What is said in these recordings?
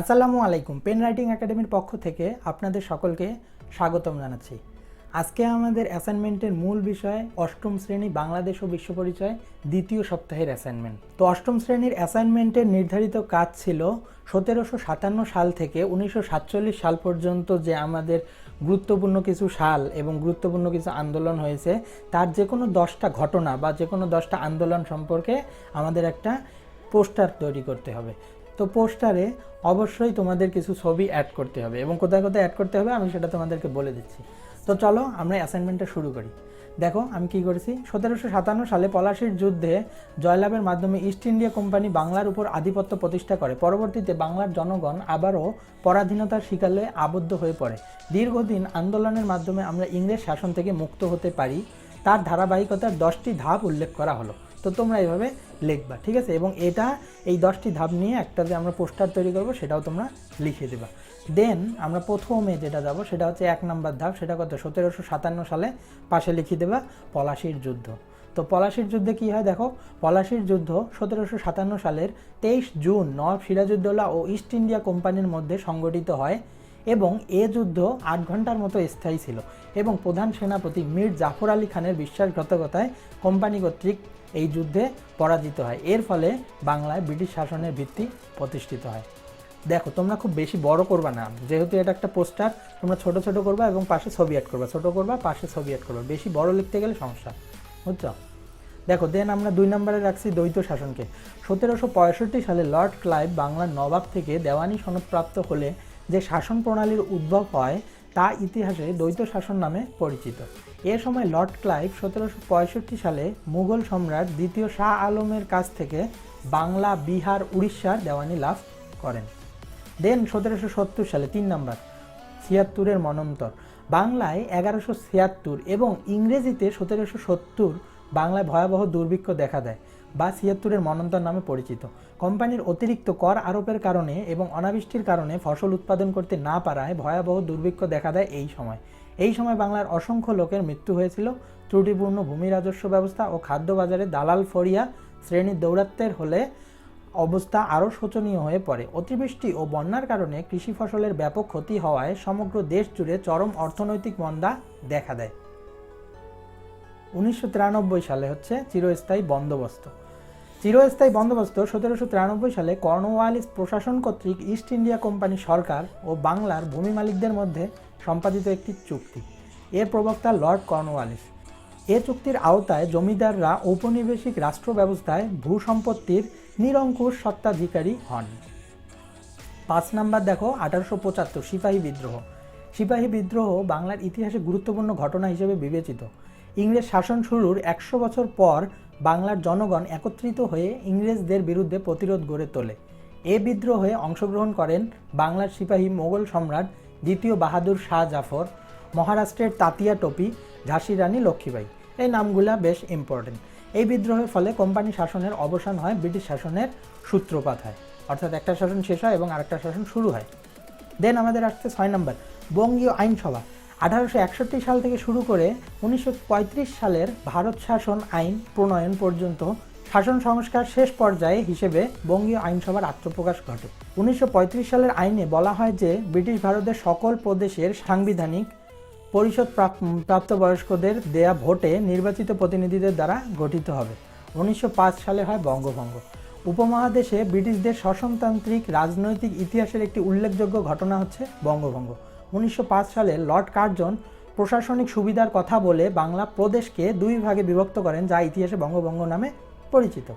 আসসালামু আলাইকুম pen writing একাডেমির পক্ষ থেকে আপনাদের সকলকে স্বাগতম জানাচ্ছি। আজকে আমাদের অ্যাসাইনমেন্টের মূল বিষয় অষ্টম শ্রেণি বাংলাদেশ ও বিশ্ব পরিচয় দ্বিতীয় সপ্তাহের অ্যাসাইনমেন্ট। তো অষ্টম শ্রেণির অ্যাসাইনমেন্টের নির্ধারিত কাজ ছিল সতেরোশো সাতান্ন সাল থেকে উনিশশো সাতচল্লিশ সাল পর্যন্ত যে আমাদের গুরুত্বপূর্ণ কিছু সাল এবং গুরুত্বপূর্ণ কিছু আন্দোলন হয়েছে, তার যে কোনো দশটা ঘটনা বা যে কোনো দশটা আন্দোলন সম্পর্কে আমাদের একটা পোস্টার তৈরি করতে হবে। তো পোস্টারে অবশ্যই তোমাদের কিছু ছবি অ্যাড করতে হবে এবং কোথায় কোথায় অ্যাড করতে হবে আমি সেটা তোমাদেরকে বলে দিচ্ছি। তো চলো আমরা অ্যাসাইনমেন্টটা শুরু করি। দেখো আমি কি করেছি? সতেরোশো সাতান্ন সালে পলাশির যুদ্ধে জয়লাভের মাধ্যমে ইস্ট ইন্ডিয়া কোম্পানি বাংলার উপর আধিপত্য প্রতিষ্ঠা করে। পরবর্তীতে বাংলার জনগণ আবারও পরাধীনতার শিকালে আবদ্ধ হয়ে পড়ে। দীর্ঘদিন আন্দোলনের মাধ্যমে আমরা ইংরেজ শাসন থেকে মুক্ত হতে পারি। তার ধারাবাহিকতার দশটি ধাপ উল্লেখ করা হলো। তো তোমরা এইভাবে লিখবা, ঠিক আছে? এবং এটা এই দশটি ধাপ নিয়ে একটা যে আমরা পোস্টার তৈরি করব, সেটাও তোমরা লিখে দেবা। দেন আমরা প্রথমে যেটা যাব, সেটা হচ্ছে এক নম্বর ধাপ, সেটা কত? সতেরোশো সাতান্ন সালে পাশে লিখে দেবা, পলাশির যুদ্ধ। তো পলাশির যুদ্ধে কি হয় দেখো? পলাশির যুদ্ধ সতেরোশো সাতান্ন সালের তেইশ জুন নবাব সিরাজউদ্দৌলা ও ইস্ট ইন্ডিয়া কোম্পানির মধ্যে সংগঠিত হয়। এবং এ যুদ্ধ আট ঘণ্টার মতো স্থায়ী ছিল এবং প্রধান সেনাপতি মীর জাফর আলী খানের বিশ্বাসঘাতকতায় কোম্পানি কর্তৃক এই যুদ্ধে পরাজিত হয়। এর ফলে বাংলায় ব্রিটিশ শাসনের ভিত্তি প্রতিষ্ঠিত হয়। দেখো, তোমরা খুব বেশি বড় করবা না। যেহেতু এটা একটা পোস্টার, তোমরা ছোট ছোট করবা এবং পাশে ছবি অ্যাড করবা। ছোট করবা, পাশে ছবি অ্যাড করবা। বেশি বড় লিখতে গেলে সমস্যা, বুঝছ? দেখো, দেন আমরা দুই নম্বরে রাখছি দ্বৈত শাসনকে। সতেরোশো পঁয়ষট্টি সালে লর্ড ক্লাইভ বাংলার নবাব থেকে দেওয়ানি সনদপ্রাপ্ত হলে যে শাসন প্রণালীর উদ্ভব হয় তা ইতিহাসে দ্বৈত শাসন নামে পরিচিত। এ সময় লর্ড ক্লাইভ সতেরোশো পঁয়ষট্টি সালে মুঘল সম্রাট দ্বিতীয় শাহ আলমের কাছ থেকে বাংলা, বিহার, উড়িষ্যার দেওয়ানি লাভ করেন। দেন সতেরোশো সত্তর সালে তিন নম্বর, ছিয়াত্তরের মনন্তর। বাংলায় এগারোশো ছিয়াত্তর এবং ইংরেজিতে সতেরোশো সত্তর বাংলায় ভয়াবহ দুর্ভিক্ষ দেখা দেয়। বা ছিয়াত্তরের মনন্তর নামে পরিচিত। কোম্পানির অতিরিক্ত কর আরোপের কারণে এবং অনাবৃষ্টির কারণে ফসল উৎপাদন করতে না পারায় ভয়াবহ দুর্ভিক্ষ দেখা দেয় এই সময়। এই সময় বাংলার অসংখ্য লোকের মৃত্যু হয়েছিল। ত্রুটিপূর্ণ ভূমি রাজস্ব ব্যবস্থা ও খাদ্য বাজারে দালাল ফরিয়া শ্রেণির দৌরাত্মের হলে অবস্থা আরও শোচনীয় হয়ে পড়ে। অতিবৃষ্টি ও বন্যার কারণে কৃষি ফসলের ব্যাপক ক্ষতি হওয়ায় সমগ্র দেশ জুড়ে চরম অর্থনৈতিক মন্দা দেখা দেয়। উনিশশো তিরানব্বই সালে হচ্ছে চিরস্থায়ী বন্দোবস্ত। চিরস্থায়ী বন্দোবস্ত সতেরোশো তিরানব্বই সালে কর্নওয়ালিস প্রশাসন কর্তৃক ইস্ট ইন্ডিয়া কোম্পানি সরকার ও বাংলার ভূমি মালিকদের মধ্যে সম্পাদিত একটি চুক্তি। এর প্রবক্তা লর্ড কর্নওয়ালিস। এ চুক্তির আওতায় জমিদাররা ঔপনিবেশিক রাষ্ট্র ব্যবস্থায় ভূ সম্পত্তির নিরঙ্কুশ সত্ত্বাধিকারী হন। পাঁচ নাম্বার দেখো, আঠারোশো পঁচাত্তর, সিপাহী বিদ্রোহ। সিপাহী বিদ্রোহ বাংলার ইতিহাসে গুরুত্বপূর্ণ ঘটনা হিসেবে বিবেচিত। ইংরেজ শাসন শুরুর একশো বছর পর বাংলার জনগণ একত্রিত হয়ে ইংরেজদের বিরুদ্ধে প্রতিরোধ গড়ে তোলে। এ বিদ্রোহে অংশগ্রহণ করেন বাংলার সিপাহী মোগল সম্রাট দ্বিতীয় বাহাদুর শাহ জাফর, মহারাষ্ট্রের তাতিয়া টপি ঝাঁসি রানী লক্ষ্মীবাই এই নামগুলা বেশ ইম্পর্টেন্ট এই বিদ্রোহের ফলে কোম্পানি শাসনের অবসান হয়, ব্রিটিশ শাসনের সূত্রপাত হয়। অর্থাৎ একটা শাসন শেষ হয় এবং আরেকটা শাসন শুরু হয়। দেন আমাদের আসছে ছয় নম্বর, বঙ্গীয় আইনসভা। আঠারোশো একষট্টি সাল থেকে শুরু করে উনিশশো পঁয়ত্রিশ সালের ভারত শাসন আইন প্রণয়ন পর্যন্ত শাসন সংস্কার শেষ পর্যায়ে হিসেবে বঙ্গীয় আইনসভার আত্মপ্রকাশ ঘটে। উনিশশো পঁয়ত্রিশ সালের আইনে বলা হয় যে, ব্রিটিশ ভারতের সকল প্রদেশের সাংবিধানিক পরিষদ প্রাপ- প্রাপ্তবয়স্কদের দেয়া ভোটে নির্বাচিত প্রতিনিধিদের দ্বারা গঠিত হবে। উনিশশো পাঁচ সালে হয় বঙ্গভঙ্গ। উপমহাদেশে ব্রিটিশদের শাসনতান্ত্রিক রাজনৈতিক ইতিহাসের একটি উল্লেখযোগ্য ঘটনা হচ্ছে বঙ্গভঙ্গ। উনিশশো পাঁচ সালে লর্ড কার্জন প্রশাসনিক সুবিধার কথা বলে বাংলা প্রদেশকে দুই ভাগে বিভক্ত করেন, যা ইতিহাসে বঙ্গভঙ্গ নামে পরিচিত।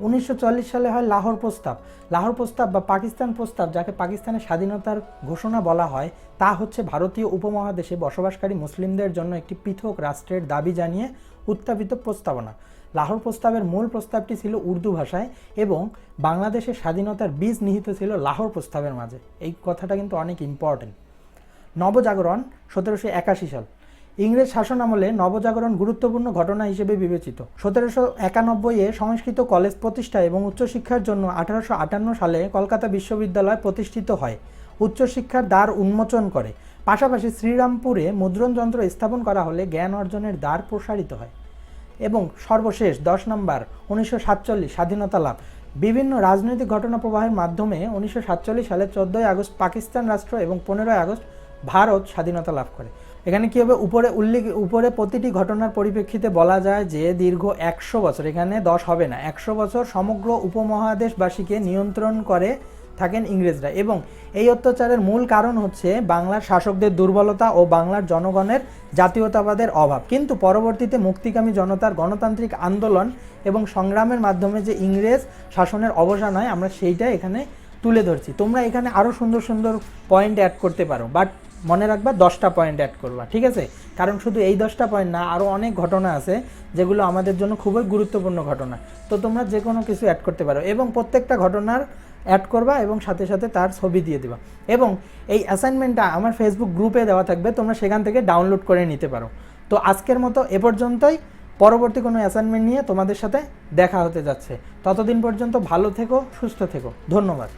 উনিশশো চল্লিশ সালে হয় লাহোর প্রস্তাব। লাহোর প্রস্তাব বা পাকিস্তান প্রস্তাব, যাকে পাকিস্তানের স্বাধীনতার ঘোষণা বলা হয়, তা হচ্ছে ভারতীয় উপমহাদেশে বসবাসকারী মুসলিমদের জন্য একটি পৃথক রাষ্ট্রের দাবি জানিয়ে উত্থাপিত প্রস্তাবনা। লাহোর প্রস্তাবের মূল প্রস্তাবটি ছিল উর্দু ভাষায় এবং বাংলাদেশের স্বাধীনতার বীজ নিহিত ছিল লাহোর প্রস্তাবের মাঝে। এই কথাটা কিন্তু অনেক ইম্পর্টেন্ট নবজাগরণ সতেরোশো একাশি সাল। ইংরেজ শাসন আমলে নবজাগরণ গুরুত্বপূর্ণ ঘটনা হিসেবে বিবেচিত। সতেরোশো একানব্বইয়ে সংস্কৃত কলেজ প্রতিষ্ঠা এবং উচ্চশিক্ষার জন্য আঠারোশো আটান্ন সালে কলকাতা বিশ্ববিদ্যালয় প্রতিষ্ঠিত হয়। উচ্চশিক্ষার দ্বার উন্মোচন করে। পাশাপাশি শ্রীরামপুরে মুদ্রণ যন্ত্র স্থাপন করা হলে জ্ঞান অর্জনের দ্বার প্রসারিত হয়। এবং সর্বশেষ দশ নম্বর, উনিশশো সাতচল্লিশ স্বাধীনতা লাভ। বিভিন্ন রাজনৈতিক ঘটনা প্রবাহের মাধ্যমে উনিশশো সাতচল্লিশ সালে চোদ্দোই আগস্ট পাকিস্তান রাষ্ট্র এবং পনেরোই আগস্ট ভারত স্বাধীনতা লাভ করে। এখানে কী হবে? উপরে উল্লেখ, উপরে প্রতিটি ঘটনার পরিপ্রেক্ষিতে বলা যায় যে দীর্ঘ একশো বছর, এখানে দশ হবে না, একশো বছর সমগ্র উপমহাদেশবাসীকে নিয়ন্ত্রণ করে থাকেন ইংরেজরা এবং এই অত্যাচারের মূল কারণ হচ্ছে বাংলার শাসকদের দুর্বলতা ও বাংলার জনগণের জাতীয়তাবাদের অভাব। কিন্তু পরবর্তীতে মুক্তিকামী জনতার গণতান্ত্রিক আন্দোলন এবং সংগ্রামের মাধ্যমে যে ইংরেজ শাসনের অবসান হয়, আমরা সেইটা এখানে তুলে ধরছি। তোমরা এখানে আরও সুন্দর সুন্দর পয়েন্ট অ্যাড করতে পারো। বাট মনে রাখবা দশটা পয়েন্ট অ্যাড করবা, ঠিক আছে? কারণ শুধু এই দশটা পয়েন্ট না আরও অনেক ঘটনা আছে যেগুলো আমাদের জন্য খুবই গুরুত্বপূর্ণ ঘটনা। তো তোমরা যে কোনো কিছু অ্যাড করতে পারো এবং প্রত্যেকটা ঘটনার অ্যাড করবা এবং সাথে সাথে তার ছবি দিয়ে দিবা। এবং এই অ্যাসাইনমেন্টটা আমার ফেসবুক গ্রুপে দেওয়া থাকবে, তোমরা সেখান থেকে ডাউনলোড করে নিতে পারো। তো আজকের মতো এ পর্যন্তই। পরবর্তী কোনো অ্যাসাইনমেন্ট নিয়ে তোমাদের সাথে দেখা হতে যাচ্ছে। ততদিন পর্যন্ত ভালো থেকো, সুস্থ থেকো। ধন্যবাদ।